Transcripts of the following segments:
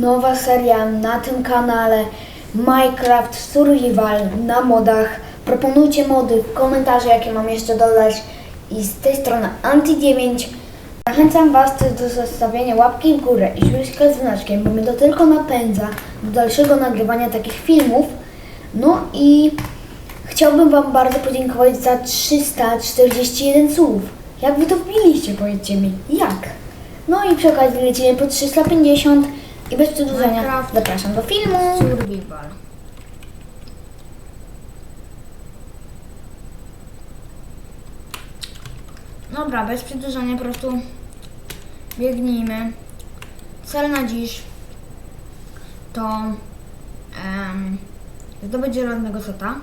nowa seria na tym kanale Minecraft Survival na modach. Proponujcie mody w jakie mam jeszcze dodać. I z tej strony Anti9. Zachęcam Was też do zostawienia łapki w górę i śmieszka z znaczkiem, bo mnie to tylko napędza do dalszego nagrywania takich filmów. No i chciałbym Wam bardzo podziękować za 341 słów. Jak Wy to wbiliście, powiedzcie mi. Jak? No i przy okazji lecimy po 350 i bez przedłużenia Minecraft. zapraszam do filmu. Survival. Dobra, bez przedłużania po prostu biegnijmy. Cel na dziś to um, zdobyć żelaznego seta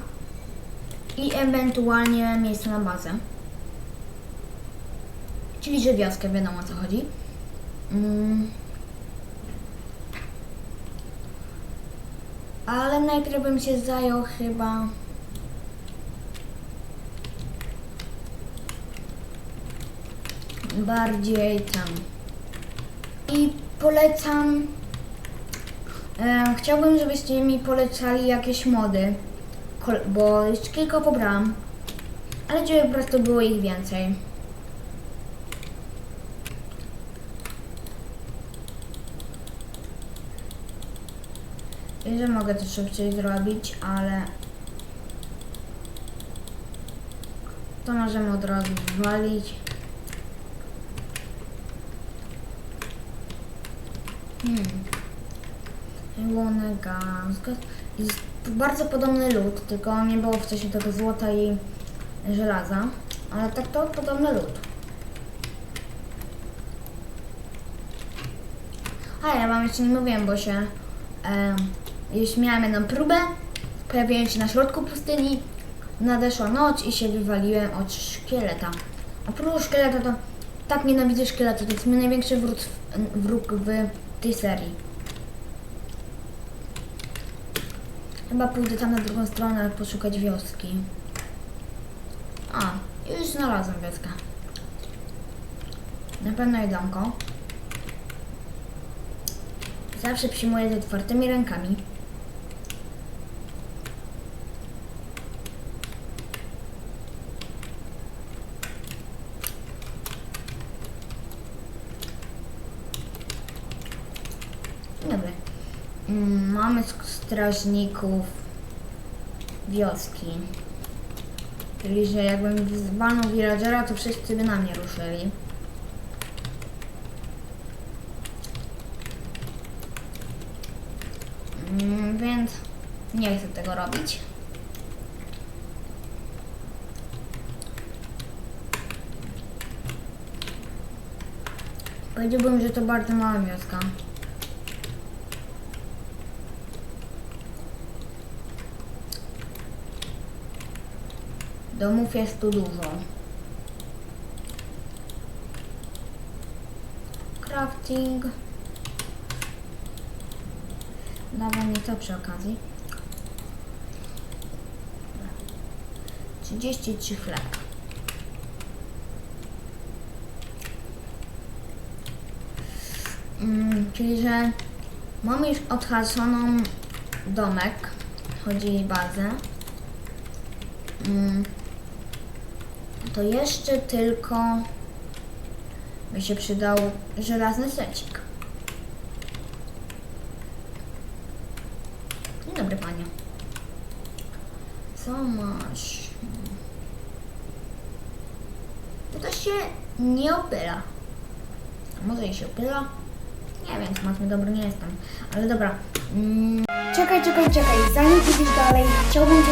i ewentualnie miejsce na bazę. Czyli że wioskę, wiadomo o co chodzi. Mm. Ale najpierw bym się zajął chyba. Bardziej tam. I polecam. E, chciałbym, żebyście mi polecali jakieś mody. Bo już kilka pobrałam. Ale żeby po prostu było ich więcej. I że mogę to szybciej zrobić, ale to możemy od razu wywalić. Hmm. Łony, gaz. Jest bardzo podobny lód, tylko nie było wcześniej tego złota i żelaza. Ale tak to podobny lód. A ja wam jeszcze nie mówiłem, bo się już miałem jedną próbę, pojawiłem się na środku pustyni, nadeszła noc i się wywaliłem od szkieleta. A szkieleta to tak nienawidzę szkieleta, to jest mój największy wróg, wróg w tej serii. Chyba pójdę tam na drugą stronę poszukać wioski. A, już znalazłem wioskę. Na pewno jedzonko. Zawsze przyjmuję z otwartymi rękami. Dzień Dobry. Mm, Mamy strażników wioski. Czyli, że jakbym walnął villagera, to wszyscy by na mnie ruszyli. Mm, więc nie chcę tego robić. Powiedziałbym, że to bardzo mała wioska. Domów jest tu dużo. Crafting. Dawaj mi to przy okazji. 33 chleb. Mm, czyli, że mamy już odhasoną domek, chodzi bazę. Mm, to jeszcze tylko by się przydał żelazny secik. Dzień dobry panie. Co masz? To się nie opyla. Może i się opyla? Nie wiem, smaczny dobry nie jestem. Ale dobra. Mm, Czekaj, czekaj, czekaj. Zanim pójdziesz dalej, chciałbym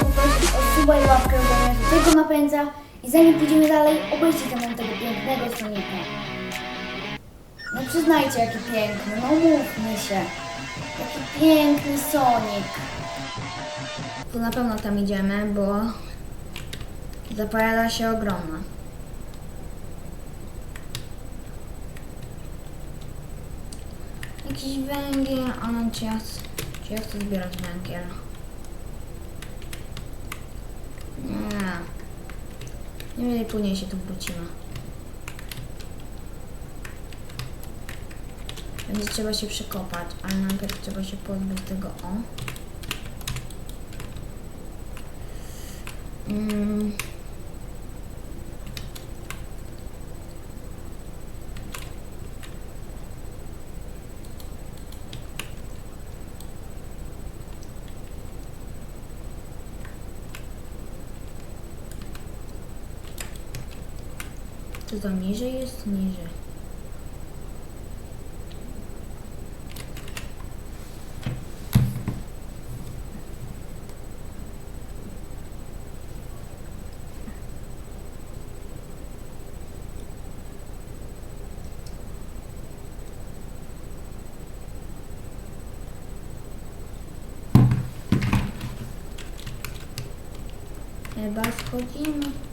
I zanim pójdziemy dalej, obejrzyj ze mną tego pięknego sonika. No przyznajcie, jaki piękny, no mówmy się. Jaki piękny sonik. to na pewno tam idziemy, bo zapowiada się ogromna. Jakiś węgiel, ale czy ja, czy ja chcę zbierać węgiel? Nie. Nie wiem, później się tu wrócimy. Będzie trzeba się przekopać, ale najpierw trzeba się pozbyć tego o. Mm. Czy to niżej jest? Niżej. Chyba schodzimy.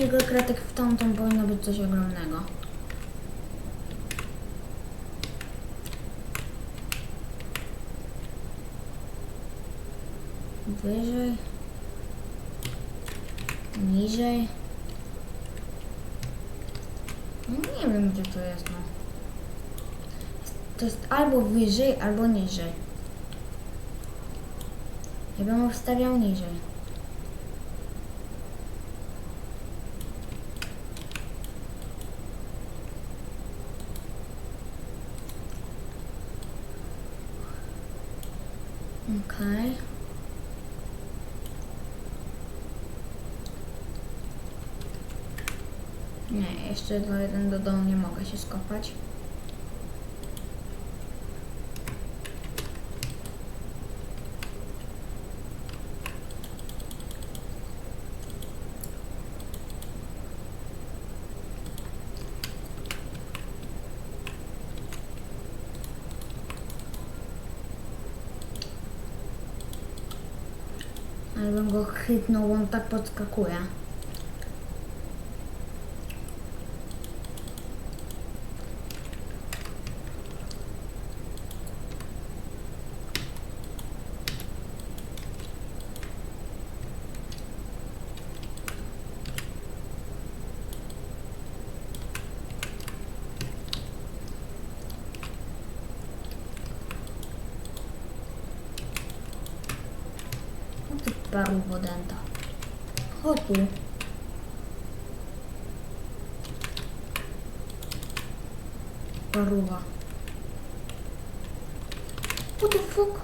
Kilka kratek w tamtą powinno być coś ogromnego. Wyżej. Niżej. No nie wiem gdzie to jest no. To jest albo wyżej, albo niżej. Ja bym obstawiał niżej. Okej. Nie, jeszcze do jeden do domu nie mogę się skopać. Bym go chytnął, on tak podskakuje. O paru wodęta. Chodź tu. Paruwa. What the fuck?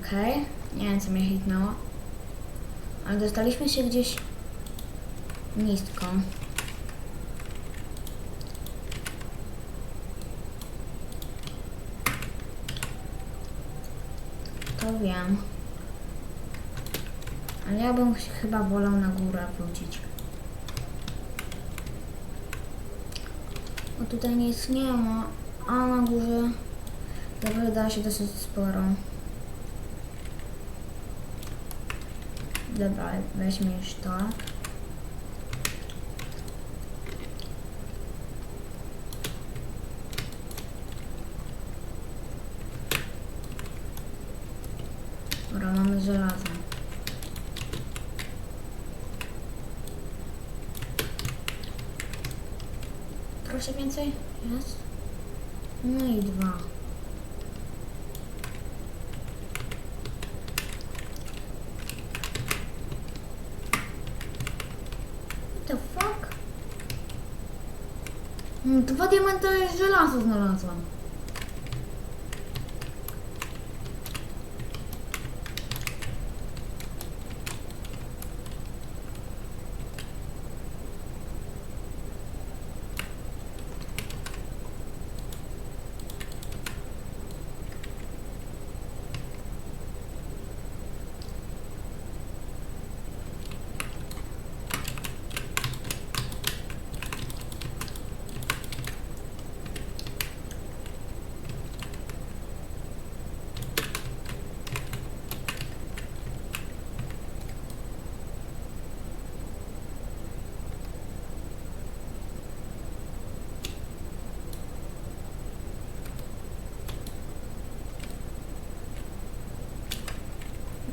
Okej, nie wiem co mnie hitnęło. Ale dostaliśmy się gdzieś nisko. To wiem. Ale ja bym chyba wolał na górę wrócić. Bo tutaj nic nie ma, a na górze zapowiada się dosyć sporo. Dobra, weźmy już tak. Dobra, mamy żelazo. Proszę więcej? Jest? No i dwa. What the fuck? Mm, Dwa diamenty żelazo znalazłam.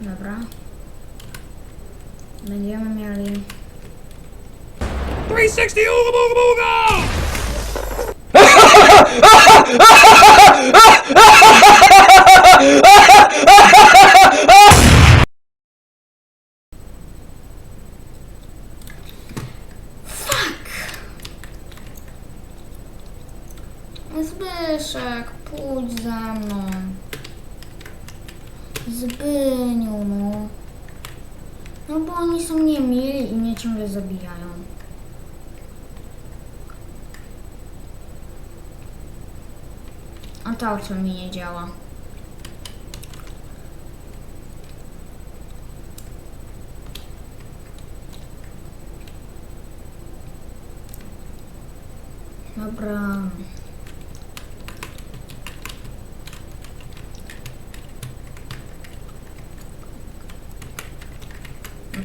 Dobra. Będziemy mieli 360 ooga booga booga! Zbyszek, Zbyniu, no. No bo oni są niemili i mnie ciągle zabijają. A co mi nie działa. Dobra.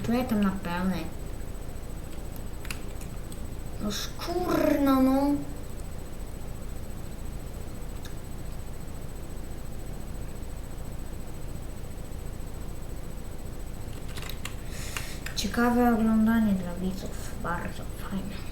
Ja tam na pełnej. No szkurna no. Ciekawe oglądanie dla widzów. Bardzo fajne.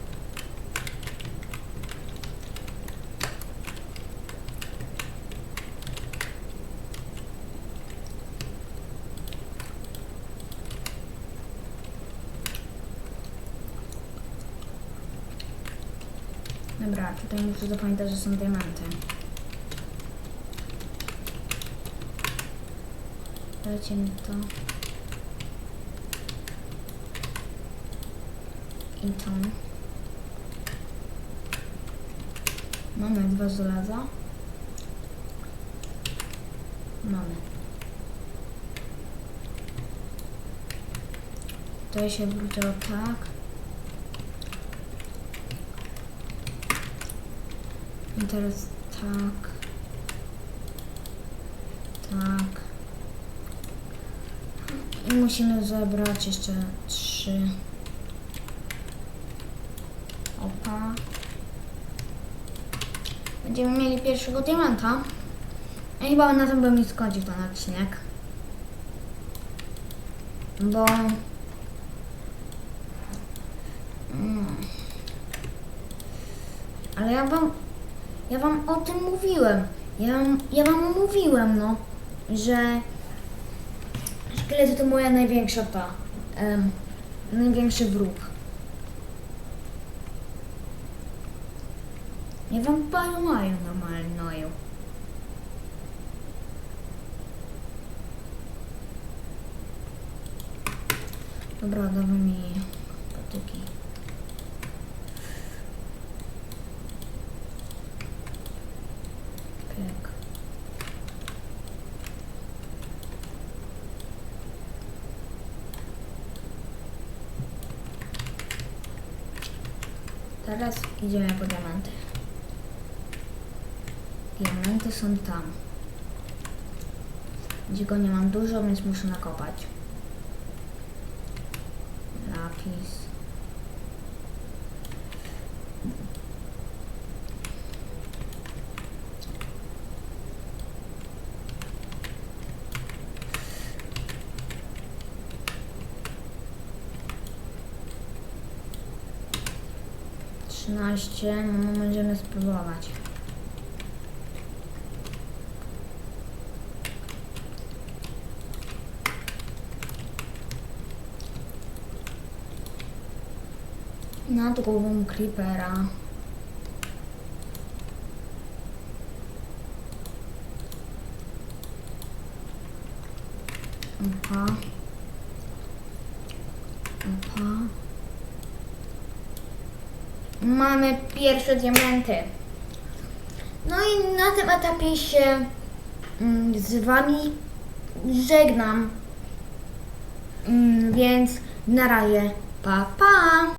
tak. Tutaj muszę zapamiętać, że są diamenty. Dajcie mi to. I to. Mamy dwa żelaza. Mamy. Tutaj się wróciło tak. I teraz tak. Tak. I musimy zebrać jeszcze trzy. Opa. Będziemy mieli pierwszego diamanta. I chyba na tym bym mi skończył ten odcinek. Bo... Mm. Ale ja wam... Ja wam o tym mówiłem. Ja wam, ja wam mówiłem, no, że szkielety to moja największa ta, em, największy wróg. Ja wam panu mają normalną. Dobra, dawaj mi patyki. Teraz idziemy po diamenty. Diamenty są tam. Gdzie go nie mam dużo, więc muszę nakopać. 16, no, no będziemy spróbować. Nad głową creepera. Aha. Mamy pierwsze diamenty. No i na tym etapie się mm, z Wami żegnam. Mm, więc na razie, pa pa!